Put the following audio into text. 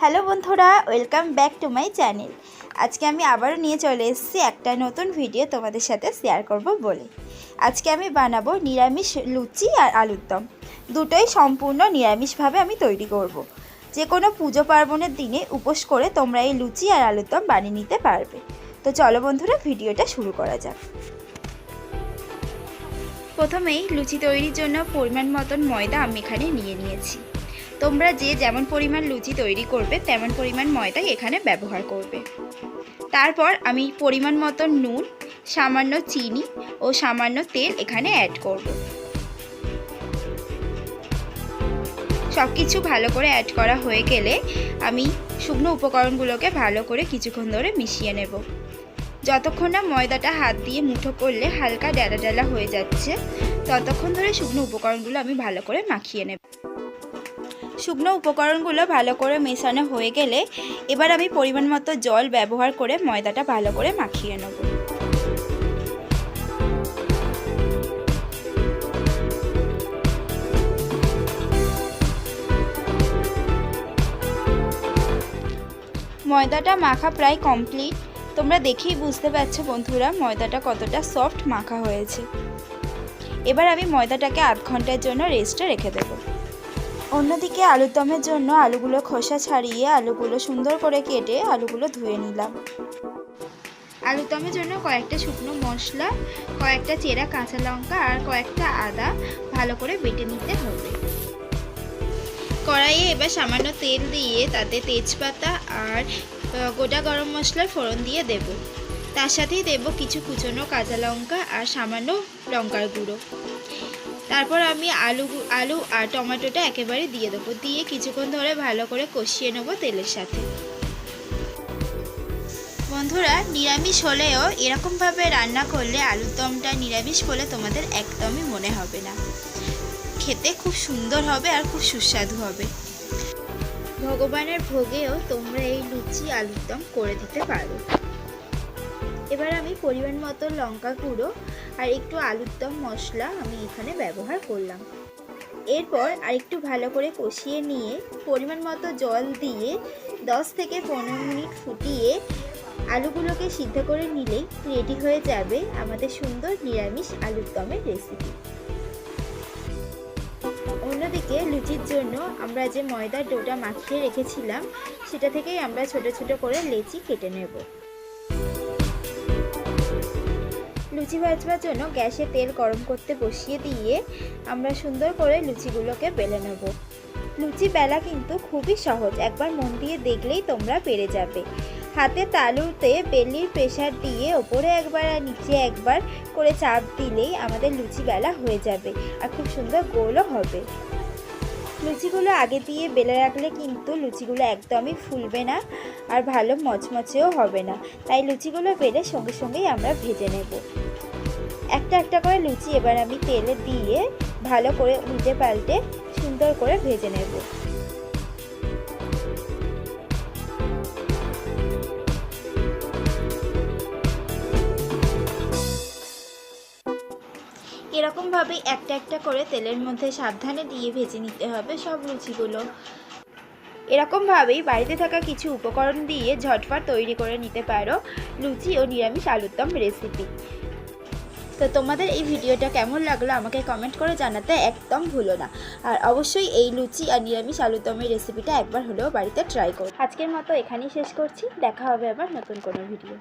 Hello বন্ধুরা, welcome back to my channel. আজকে আমি আবারও নিয়ে চলে এসেছি একটা নতুন ভিডিও তোমাদের সাথে শেয়ার করব বলে। আজকে আমি বানাবো নিরামিষ লুচি আর আলুর দম। দুটোই সম্পূর্ণ নিরামিষভাবে আমি তৈরি করব। যে কোনো পুজো পার্বণের দিনে উপোস করে তোমরা এই লুচি আর আলুর দম বানিয়ে নিতে পারবে। তো চলো বন্ধুরা, ভিডিওটা শুরু করা যাক। প্রথমেই লুচি তৈরির জন্য পরিমাণ মতন ময়দা আমি এখানে নিয়ে নিয়েছি। তোমরা যে যেমন পরিমাণ লুচি তৈরি করবে, তেমন পরিমাণ ময়দাই এখানে ব্যবহার করবে। তারপর আমি পরিমাণ মতো নুন, সামান্য চিনি ও সামান্য তেল এখানে অ্যাড করব। সব কিছু ভালো করে অ্যাড করা হয়ে গেলে আমি শুকনো উপকরণগুলোকে ভালো করে কিছুক্ষণ ধরে মিশিয়ে নেব। যতক্ষণ না ময়দাটা হাত দিয়ে মুঠো করলে হালকা ডেলা ডেলা হয়ে যাচ্ছে, ততক্ষণ ধরে শুকনো উপকরণগুলো আমি ভালো করে মাখিয়ে নেব। শুকনো উপকরণগুলো ভালো করে মেশানো হয়ে গেলে এবার আমি পরিমাণ মতো জল ব্যবহার করে ময়দাটা ভালো করে মাখিয়ে নেব। ময়দাটা মাখা প্রায় কমপ্লিট। তোমরা দেখেই বুঝতে পারছ বন্ধুরা, ময়দাটা কতটা সফট মাখা হয়েছে। এবার আমি ময়দাটাকে আধ ঘণ্টার জন্য রেস্টে রেখে দেবো। অন্যদিকে আলুর দমের জন্য আলুগুলো খোসা ছাড়িয়ে আলুগুলো সুন্দর করে কেটে আলুগুলো ধুয়ে নিলাম। আলুর দমের জন্য কয়েকটা শুকনো মশলা, কয়েকটা চেরা কাঁচা লঙ্কা আর কয়েকটা আদা ভালো করে বেটে নিতে হবে। কড়াইয়ে এবার সামান্য তেল দিয়ে তাতে তেজপাতা আর গোটা গরম মশলার ফোড়ন দিয়ে দেব। তার সাথেই দেব কিছু কুচনো কাঁচা লঙ্কা আর সামান্য লঙ্কার গুঁড়ো। তারপর আমি আলু আলু আর টমেটোটা একেবারে দিয়ে দেবো। দিয়ে কিছুক্ষণ ধরে ভালো করে কষিয়ে নেব তেলের সাথে। বন্ধুরা, নিরামিষ হলেও এরকমভাবে রান্না করলে আলুর দমটা নিরামিষ বলে তোমাদের একদমই মনে হবে না। খেতে খুব সুন্দর হবে আর খুব সুস্বাদু হবে। ভগবানের ভোগেও তোমরা এই লুচি আলুর দম করে দিতে পারো। এবার আমি পরিমাণ মতো লঙ্কা গুঁড়ো আর একটু আলুর দম মশলা আমি এখানে ব্যবহার করলাম। এরপর আরেকটু ভালো করে কষিয়ে নিয়ে পরিমাণ মতো জল দিয়ে 10 থেকে পনেরো মিনিট ফুটিয়ে আলুগুলোকে সিদ্ধ করে নিলেই রেডি হয়ে যাবে আমাদের সুন্দর নিরামিষ আলুর দমের রেসিপি অন্যদিকে লুচির জন্য আমরা যে ময়দার ডোটা মাখিয়ে রেখেছিলাম, সেটা থেকেই আমরা ছোট ছোট করে লেচি কেটে নেব। লুচি ভাজবার জন্য গ্যাসে তেল গরম করতে বসিয়ে দিয়ে আমরা সুন্দর করে লুচিগুলোকে বেলে নেব। লুচি বেলা কিন্তু খুবই সহজ, একবার মন দিয়ে দেখলেই তোমরা পেরে যাবে। হাতে তালুতে বেলির প্রেশার দিয়ে ওপরে একবার আর নিচে একবার করে চাপ দিলেই আমাদের লুচি বেলা হয়ে যাবে আর খুব সুন্দর গোলও হবে। লুচিগুলো আগে দিয়ে বেলে রাখলে কিন্তু লুচিগুলো একদমই ফুলবে না আর ভালো মচমচেও হবে না। তাই লুচিগুলো বেলে সঙ্গে সঙ্গেই আমরা ভেজে নেব। একটা একটা করে লুচি এবার আমি তেলে দিয়ে ভালো করে উল্টে পাল্টে সুন্দর করে ভেজে নেব। এরকমভাবেই একটা একটা করে তেলের মধ্যে সাবধানে দিয়ে ভেজে নিতে হবে সব লুচিগুলো। এরকমভাবেই বাড়িতে থাকা কিছু উপকরণ দিয়ে ঝটফট তৈরি করে নিতে পারো লুচি ও নিরামিষ আলুর দম রেসিপি তো তোমাদের এই ভিডিওটা কেমন লাগল আমাকে কমেন্ট করে জানাতে একদম ভুলো না। আর অবশ্যই এই লুচি আর নিরামিষ আলুর দমের রেসিপিটা একবার হলেও বাড়িতে ট্রাই করো। আজকের মতো এখানেই শেষ করছি। দেখা হবে আবার নতুন কোনো ভিডিও